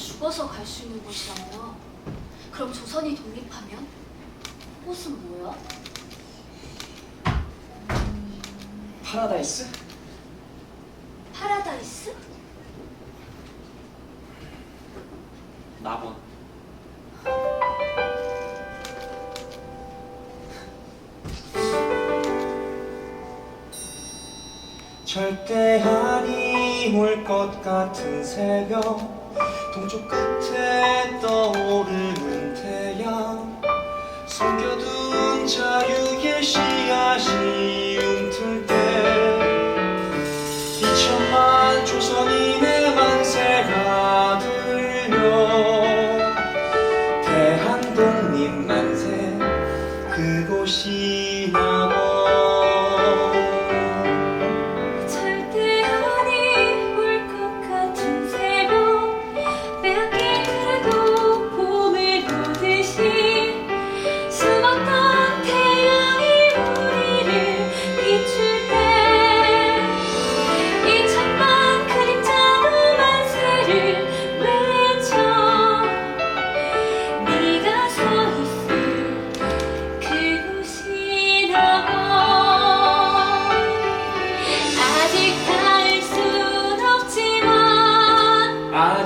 죽어서 갈 수 있는 곳이라며. 그럼 조선이 독립하면 꽃은 뭐야? 파라다이스? 파라다이스? 낙원. 절대 아니 올 것 같은 새벽 동쪽 끝에 떠오르는 태양. 숨겨둔 자유의 씨앗이 움틀 때 이천만 조선인의 만세가 들려. 대한독립 만세 그곳이 낙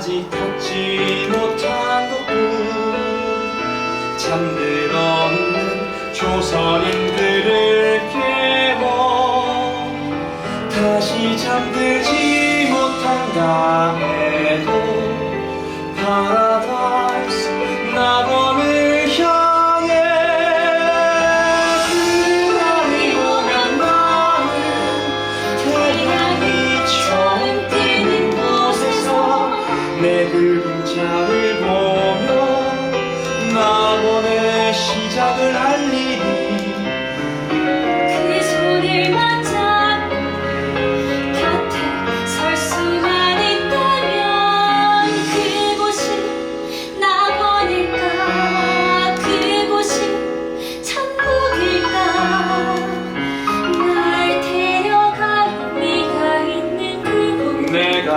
아직 닿지 못한 것뿐 잠들어 있는 조선인들을 깨워 다시 잠들지 못한다 해도 파라다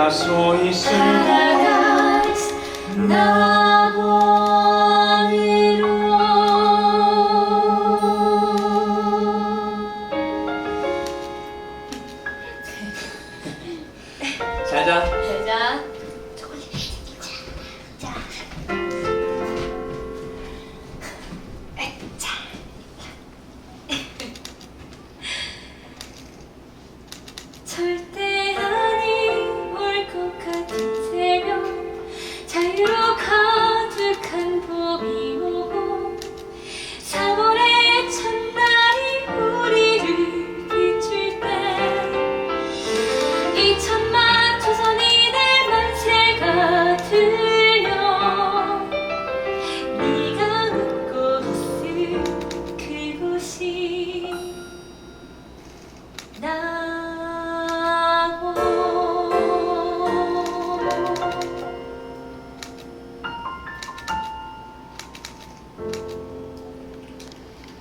소이신 Paradise 나 보리로. 절대 이 참.